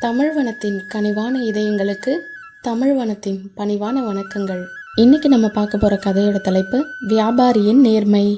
தமிழ்வனத்தின் கனிவான இதயங்களுக்கு தமிழ்வனத்தின் பணிவான வணக்கங்கள். இன்னைக்கு நம்ம பார்க்க போற கதையோட தலைப்பு வியாபாரியின் நேர்மை.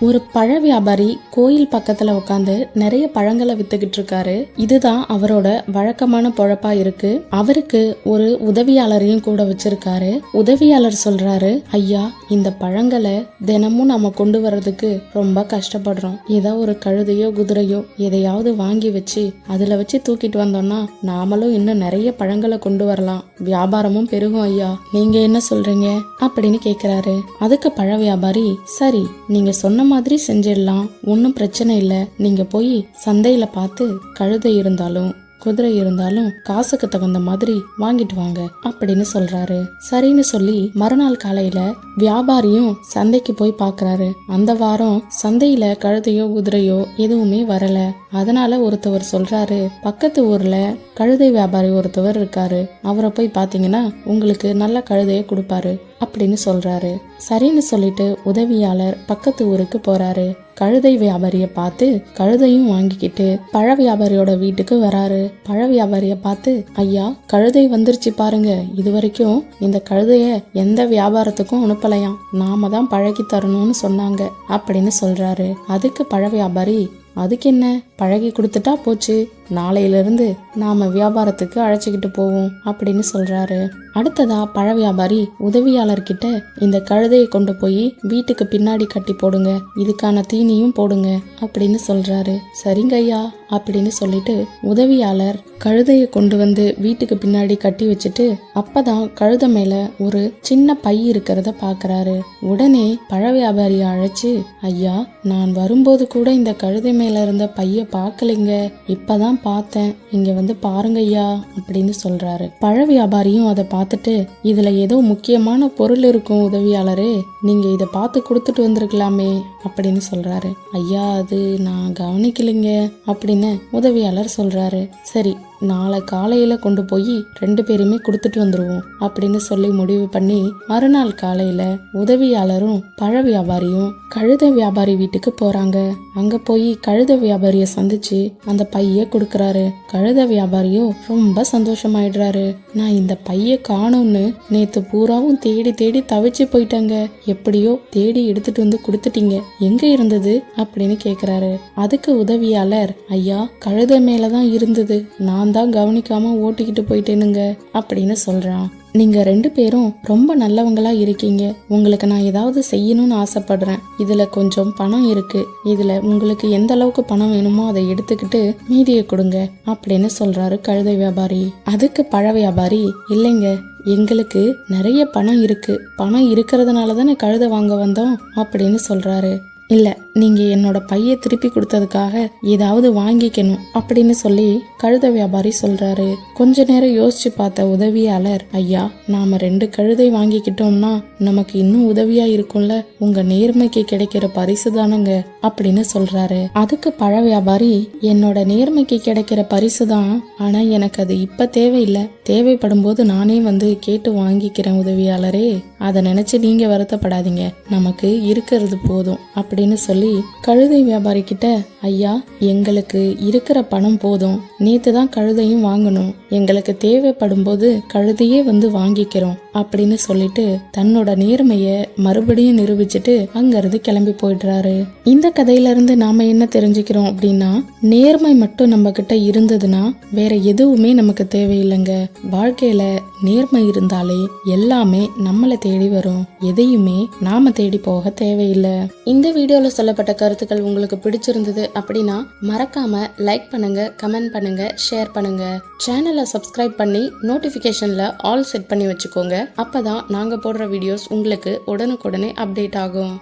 ஒரு பழ வியாபாரி கோயில் பக்கத்துல உட்காந்து நிறைய பழங்களை வித்துக்கிட்டு இருக்காரு இதுதான் அவரோட வழக்கமான பொழப்பா இருக்கு. அவருக்கு ஒரு உதவியாளரையும் கூட வச்சிருக்காரு. உதவியாளர் சொல்றாரு ஐயா இந்த பழங்களை தினமும் நம்ம கொண்டு வர்றதுக்கு ரொம்ப கஷ்டப்படுறோம். ஏதோ ஒரு கழுதையோ குதிரையோ எதையாவது வாங்கி வச்சு அதுல வச்சு தூக்கிட்டு வந்தோம்னா நாமளும் இன்னும் நிறைய பழங்களை கொண்டு வரலாம். வியாபாரமும் பெருகும் ஐயா. நீங்க என்ன சொல்றீங்க? அப்படின்னு கேக்குறாரு. அதுக்கு பழ வியாபாரி சரி நீங்க சொன்ன மாதிரி செஞ்சிடலாம். ஒன்றும் பிரச்சனை இல்லை. நீங்கள் போய் சந்தையில் பார்த்து கழுதை இருந்தாலும் குதிரை இருந்தாலும் காசுக்கு தகுந்த மாதிரி வாங்கிட்டு வாங்க அப்படின்னு சொல்றாரு. சரின்னு சொல்லி மறுநாள் காலையில வியாபாரியும் சந்தைக்கு போய் பாக்குறாரு அந்த வாரம் சந்தையில கழுதையோ குதிரையோ எதுவுமே வரல. அதனால ஒருத்தவர் சொல்றாரு பக்கத்து ஊர்ல கழுதை வியாபாரி ஒருத்தவர் இருக்காரு. அவரை போய் பாத்தீங்கன்னா உங்களுக்கு நல்ல கழுதையை கொடுப்பாரு. அப்படின்னு சொல்றாரு. சரின்னு சொல்லிட்டு உதவியாளர் பக்கத்து ஊருக்கு போறாரு. கழுதை வியாபாரிய பார்த்து கழுதையும் வாங்கிக்கிட்டு பழ வியாபாரியோட வீட்டுக்கு வராரு. பழ வியாபாரிய பார்த்து ஐயா கழுதை வந்துருச்சு பாருங்க. இது வரைக்கும் இந்த கழுதைய எந்த வியாபாரத்துக்கும் அனுப்பலையாம். நாம தான் பழகி தரணும்னு சொன்னாங்க. அப்படின்னு சொல்றாரு. அதுக்கு பழ வியாபாரி அதுக்கு என்ன? பழகி கொடுத்துட்டா போச்சு. நாளையிலிருந்து நாம வியாபாரத்துக்கு அழைச்சிக்கிட்டு போவோம் அப்படின்னு சொல்றாரு. அடுத்ததா பழ வியாபாரி உதவியாளர்கிட்ட இந்த கழுதையை கொண்டு போய் வீட்டுக்கு பின்னாடி கட்டி போடுங்க. இதுக்கான தீனியும் போடுங்க அப்படின்னு சொல்றாரு. சரிங்க ஐயா அப்படின்னு சொல்லிட்டு உதவியாளர் கழுதையை கொண்டு வந்து வீட்டுக்கு பின்னாடி கட்டி வச்சுட்டு அப்பதான் கழுதை மேல ஒரு சின்ன பை இருக்கிறத பாக்குறாரு. உடனே பழ வியாபாரியை அழைச்சு ஐயா நான் வரும்போது கூட இந்த கழுதை மேல இருந்த பைய பார்க்கலைங்க. இப்பதான் பார்த்தேன். இங்க வந்து பாருங்க ஐயா அப்படின்னு சொல்றாரு. பழ வியாபாரியும் அதை பார்த்துட்டு இதுல ஏதோ முக்கியமான பொருள் இருக்கும் உதவியாளரே நீங்க இதை பார்த்து கொடுத்துட்டு வந்திருக்கலாமே அப்படின்னு சொல்றாரு. ஐயா அது நான் கவனிக்கலைங்க அப்படின்னு உதவியாளர் சொல்றாரு. சரி நாளை காலையில கொண்டு போய் ரெண்டு பேருமே கொடுத்துட்டு வந்துருவோம் அப்படின்னு சொல்லி முடிவு பண்ணி மறுநாள் காலையில உதவியாளரும் பழ வியாபாரியும் கழுத வியாபாரி வீட்டுக்கு போறாங்க. அங்க போய் கழுத வியாபாரிய சந்திச்சு அந்த பைய கொடுக்கறாரு. கழுத வியாபாரியும் ரொம்ப சந்தோஷமாயிடுறாரு. நான் இந்த பைய காணும்னு நேத்து பூராவும் தேடி தேடி தவிச்சு போயிட்டாங்க. எப்படியோ தேடி எடுத்துட்டு வந்து கொடுத்துட்டீங்க. எங்க இருந்தது? அப்படின்னு கேக்குறாரு. அதுக்கு உதவியாளர் ஐயா கழுத மேலதான் இருந்தது. நான் தான் கவனிக்காம ஓட்டிக்கிட்டு போயிட்டேனுங்க அப்படின்னு சொல்றான். நீங்க ரெண்டு பேரும் ரொம்ப நல்லவங்களா இருக்கீங்க. உங்களுக்கு நான் ஏதாவது செய்யணும்னு ஆசைப்படுறேன். இதுல கொஞ்சம் பணம் இருக்கு. இதுல உங்களுக்கு எந்த அளவுக்கு பணம் வேணுமோ அதை எடுத்துக்கிட்டு மீதியை கொடுங்க அப்படின்னு சொல்றாரு கழுதை வியாபாரி. அதுக்கு பழ வியாபாரி இல்லைங்க எங்களுக்கு நிறைய பணம் இருக்கு. பணம் இருக்கிறதுனால தானே கழுத வாங்க வந்தோம்? அப்படின்னு சொல்றாரு. இல்லை நீங்கள் என்னோட பையை திருப்பி கொடுத்ததுக்காக ஏதாவது வாங்கிக்கணும் அப்படின்னு சொல்லி கழுத வியாபாரி சொல்கிறாரு கொஞ்ச நேரம் யோசிச்சு பார்த்த உதவியாளர் ஐயா நாம் ரெண்டு கழுதை வாங்கிக்கிட்டோம்னா நமக்கு இன்னும் உதவியாக இருக்கும்ல? உங்கள் நேர்மைக்கு கிடைக்கிற பரிசு தானுங்க? அப்படின்னு சொல்கிறாரு அதுக்கு பழ வியாபாரி என்னோட நேர்மைக்கு கிடைக்கிற பரிசு தான் ஆனால் எனக்கு அது இப்போ தேவையில்லை. தேவைப்படும் போது நானே வந்து கேட்டு வாங்கிக்கிறேன் உதவியாளரே. அதை நினச்சி நீங்கள் வருத்தப்படாதீங்க. நமக்கு இருக்கிறது போதும். அப்படி அப்படின்னு சொல்லி கழுதை வியாபாரி கிட்ட ஐயா எங்களுக்கு இருக்கிற பணம் போதும். நேத்து தான் கழுதையும் வாங்கணும். எங்களுக்கு தேவைப்படும் போது கழுதையே வந்து வாங்கிக்கிறோம் அப்படின்னு சொல்லிட்டு தன்னோட நேர்மைய மறுபடியும் நிரூபிச்சுட்டு அங்கிருந்து கிளம்பி போயிடுறாரு. இந்த கதையில இருந்து நாம என்ன தெரிஞ்சுக்கிறோம் அப்படின்னா நேர்மை மட்டும் நம்ம கிட்ட இருந்ததுன்னா வேற எதுவுமே நமக்கு தேவையில்லைங்க. வாழ்க்கையில நேர்மை இருந்தாலே எல்லாமே நம்மளை தேடி வரும். எதையுமே நாம தேடி போக தேவையில்லை. இந்த வீடியோவில் சொல்லப்பட்ட கருத்துக்கள் உங்களுக்கு பிடிச்சிருந்தது அப்படின்னா மறக்காம லைக் பண்ணுங்க கமெண்ட் பண்ணுங்க ஷேர் பண்ணுங்க. சேனலை சப்ஸ்கிரைப் பண்ணி நோட்டிஃபிகேஷனில் ஆல் செட் பண்ணி வச்சுக்கோங்க. அப்பதான் நாங்க போடுற வீடியோஸ் உங்களுக்கு உடனுக்குடனே அப்டேட் ஆகும்.